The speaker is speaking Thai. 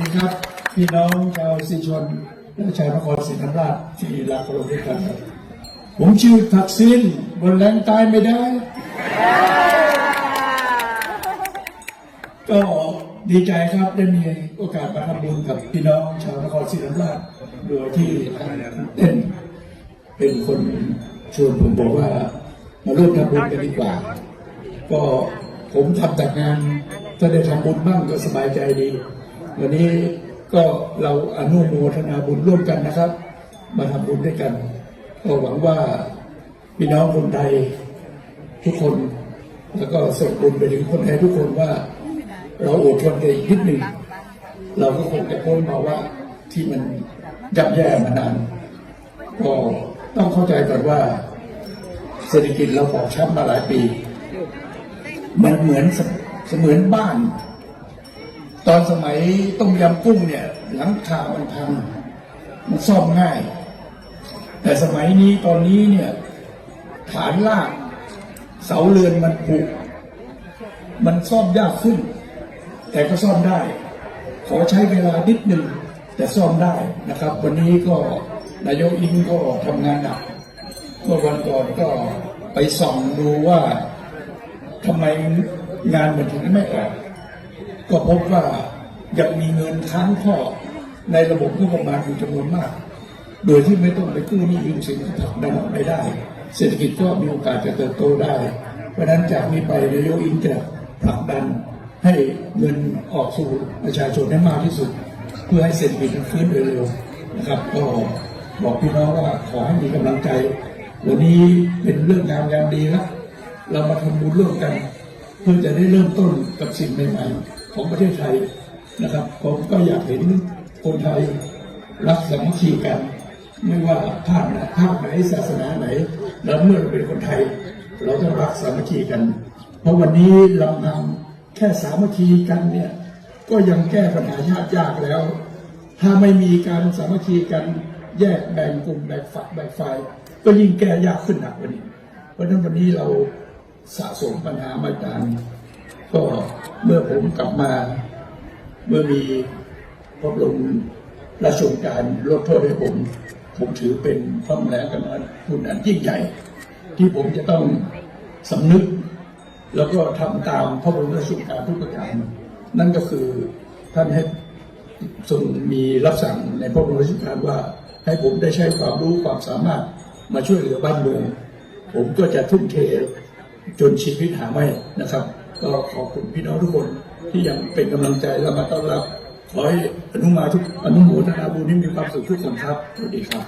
ดีครับ พี่น้องชาวสีชนและชาวนครศรีธรรมราชที่รักเคารพด้วยกันครับผมชื่อทักษิณบนแรงตายไม่ได้ ก็ดีใจครับได้มีโอกาสมาทำบุญกับพี่น้องชาวนครศรีธรรมราชโดยที่เต้นเป็นคนชวนผมบอกว่ามาร่วมทำบุญกันดีกว่า ก็ผมทำแต่งานถ้าได้ทำบุญบ้างก็สบายใจดี วันนี้ก็เราอนุโมทนาบุญร่วมกันนะครับ มาทำบุญด้วยกันก็หวังว่าพี่น้องคนไทยทุกคน แล้วก็ส่งบุญไปถึงคนไทยทุกคนว่า เราอดทนกันอีกนิดหนึ่งเราก็คงจะพ้นภาวะที่มันยับแย่มานานก็ต้องเข้าใจก่อนว่า เศรษฐกิจเราบอบช้ำมาหลายปี มันเหมือนเสเสมือนบ้าน ตอนสมัยต้มยำกุ้งเนี่ย หลังคามันพัง มันซ่อมง่าย แต่สมัยนี้ตอนนี้เนี่ยฐานลากเสาเรือนมันผุมันซ่อมยากขึ้น แต่ก็ซ่อมได้ ขอใช้เวลานิดหนึ่งแต่ซ่อมได้นะครับ วันนี้ก็นายกอิงก็ทำงานหนักเมื่อวันก่อนก็ไปส่องดูว่าทำไมงานมันถึงไม่ออก ก็พบว่ายังมีเงินค้างท่อในระบบงบประมาณอยู่จำนวนมาก โดยที่ไม่ต้องไปกู้หนี้ยืมสินผลักดันออกไปได้ เศรษฐกิจก็มีโอกาสจะเติบโตได้ เพราะนั้นจากนี้ไปนายกอิงจะผลักดันให้เงินออกสู่ประชาชนได้มากที่สุด เพื่อให้เศรษฐกิจมันฟื้นโดยเร็วนะครับ ก็บอกพี่น้องว่าขอให้มีกำลังใจ วันนี้เป็นเรื่องงามยามดีแล้วเรามาทำบุญร่วมกัน เพื่อจะได้เริ่มต้นกับสิ่งใหม่ๆ ของประเทศไทยนะครับ ผมก็อยากเห็นคนไทยรักสามัคคีกัน ไม่ว่าภาคไหนภาคไหนศาสนาไหน แล้วเมื่อเราเป็นคนไทย เราต้องรักสามัคคีกัน เพราะวันนี้ลำพังแค่สามัคคีกันเนี่ยก็ยังแก้ปัญหายากยากแล้ว ถ้าไม่มีการสามัคคีกันแยกแบ่งกลุ่มแบ่งฝักแบ่งฝ่ายก็ยิ่งแก้ยากขึ้นหนักกว่านี้ เพราะฉะนั้นวันนี้เราสะสมปัญหามานาน ก็เมื่อผมกลับมา เมื่อมีพระบรมราชโองการลดโทษให้ผม ผมถือเป็นพระมแหากรุณาธิคุณอันยิ่งใหญ่ ที่ผมจะต้องสำนึก แล้วก็ทำตามพระบรมราชโองการทุกประการนั่นก็คือท่านให้ทรงมีรับสั่งในพระบรมราชโองการว่าให้ผมได้ใช้ความรู้ความสามารถมาช่วยเหลือบ้านเมือง ผมก็จะทุ่มเทจนชีวิตหาไม่นะครับ ก็ขอบคุณพี่น้องทุกคนที่ยังเป็นกำลังใจและมาต้อนรับขอให้อนุมาทุกอนุโมทนาบุญที่มีความสุขทุกคนครับสวัสดีครับ